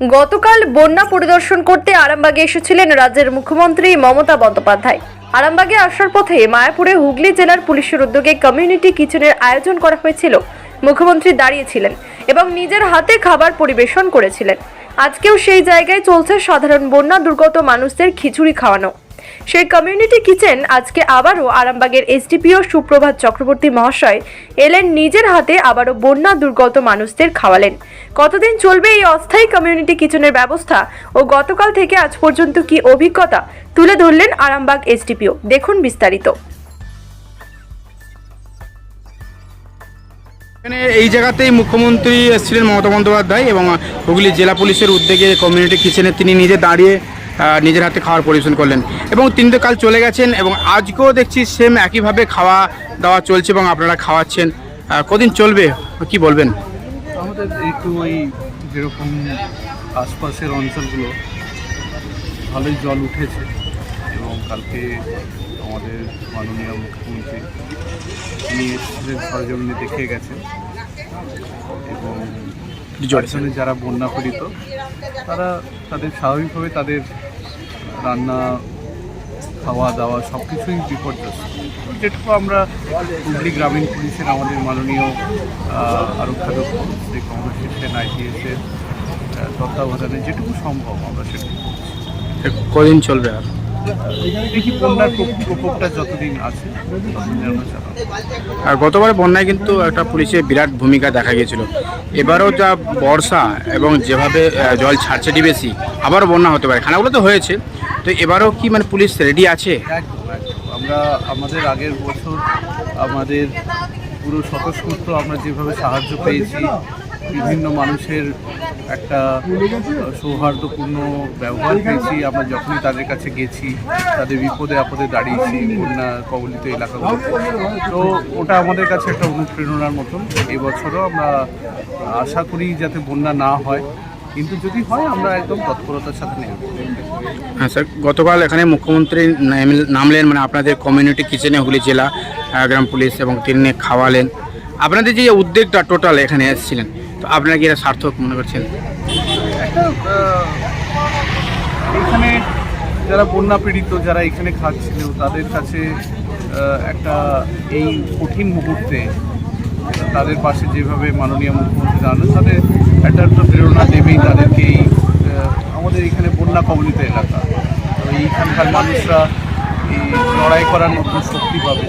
গতকাল বন্যা পরিদর্শন করতে আরামবাগে এসেছিলেন রাজ্যের মুখ্যমন্ত্রী মমতা বন্দ্যোপাধ্যায়। আরামবাগে আসার পথে মায়াপুরে হুগলি জেলার পুলিশের উদ্যোগে কমিউনিটি কিচেনের আয়োজন করা হয়েছিল। মুখ্যমন্ত্রী দাঁড়িয়েছিলেন এবং নিজের হাতে খাবার পরিবেশন করেছিলেন। আজকেও সেই জায়গায় চলছে সাধারণ বন্যা দুর্গত মানুষদের খিচুড়ি খাওয়ানো। সেই কমিউনিটি কিচেন আজকে আবারও আরামবাগের এসডিপিও সুপ্রভাত চক্রবর্তী মহাশয় এলেন নিজের হাতে আবারও বন্যা দুর্গত মানুষদের খাওয়ালেন। কতদিন চলবে এই অস্থায়ী কমিউনিটি কিচেনের ব্যবস্থা ও গতকাল থেকে আজ পর্যন্ত কি অভিজ্ঞতা তুলে ধরলেন আরামবাগ এসডিপিও দেখুন বিস্তারিত। এখানে এই জায়গাতেই মুখ্যমন্ত্রী এসেছিলেন মমতা বন্দ্যোপাধ্যায় এবং হুগলি জেলা পুলিশের উদ্যোগে কমিউনিটি কিচেনে তিনি নিজে দাঁড়িয়ে নিজের হাতে খাওয়ার পরিবেশন করলেন। এবং তিনি তো কাল চলে গেছেন এবং আজকেও দেখছি সেম একইভাবে খাওয়া দাওয়া চলছে এবং আপনারা খাওয়াচ্ছেন। কদিন চলবে? কি বলবেন? আমাদের একটু ওই যেরকম আশপাশের অঞ্চলগুলো, ভালোই জল উঠেছে এবং কালকে আমাদের মাননীয় মুখ্যমন্ত্রী তিনি এসেছিলেন সরজমিনে দেখে গেছেন। এবং জোরে যারা বন্যা পীড়িত তারা তাদের স্বাভাবিকভাবে তাদের রান্না খাওয়া দাওয়া সব কিছুই বিপর্যস্ত যেটুকু আমরা হুগলি গ্রামীণ পুলিশের আমাদের মাননীয় আহ, আরক্ষাধ্যক্ষ শ্রী কংগ্রেস সেন আইপিএসের তত্ত্বাবধানে যেটুকু সম্ভব আমরা সেটুকু। কদিন চলবে আর? দেখি বন্যার প্রকোপটা যতদিন আছে ততদিন আমরা চালাবো আর গতবার বন্যায় কিন্তু একটা পুলিশের বিরাট ভূমিকা দেখা গিয়েছিল। এবারও যা বর্ষা এবং যেভাবে জল ছাড়ছে বেশি আবারও বন্যা হতে পারে। খানাগুলো তো হয়েছে তো এবারও কি মানে পুলিশ রেডি আছে? আমরা আমাদের আগের বছর আমাদের পুরো স্বতঃস্ফূর্ত আমরা যেভাবে সাহায্য পেয়েছি বিভিন্ন মানুষের একটা সৌহার্দ্যপূর্ণ ব্যবহার পেয়েছি। আমরা যখনই তাদের কাছে গেছি, তাদের বিপদে আপদে দাঁড়িয়েছি বন্যা কবলিত এলাকাগুলোতে। তো ওটা আমাদের কাছে একটা অনুপ্রেরণার মতন। এবছরও আমরা আশা করি যাতে বন্যা না হয়। কিন্তু যদি হয়, আমরা একদম তৎপরতার সাথে নেব হ্যাঁ স্যার, গতকাল এখানে মুখ্যমন্ত্রী নামলেন মানে আপনাদের কমিউনিটি কিচেনে হুগলি জেলা গ্রাম পুলিশ এবং তিনি খাওয়ালেন। আপনাদের যে উদ্যোগটা টোটাল এখানে এসেছিলেন আপনারা কি এটা সার্থক মনে করছেন? এখানে যারা বন্যা পীড়িত, যারা এখানে খাচ্ছিল, তাদের কাছে একটা এই কঠিন মুহূর্তে তাদের পাশে যেভাবে মাননীয় মুখ্যমন্ত্রী দাঁড়ানো তাদের একটা একটা প্রেরণা দেবেই তাদেরকে এই আমাদের এখানে বন্যা কবলিত এলাকা। এইখানকার মানুষরা এই লড়াই করার নতুন শক্তি পাবে।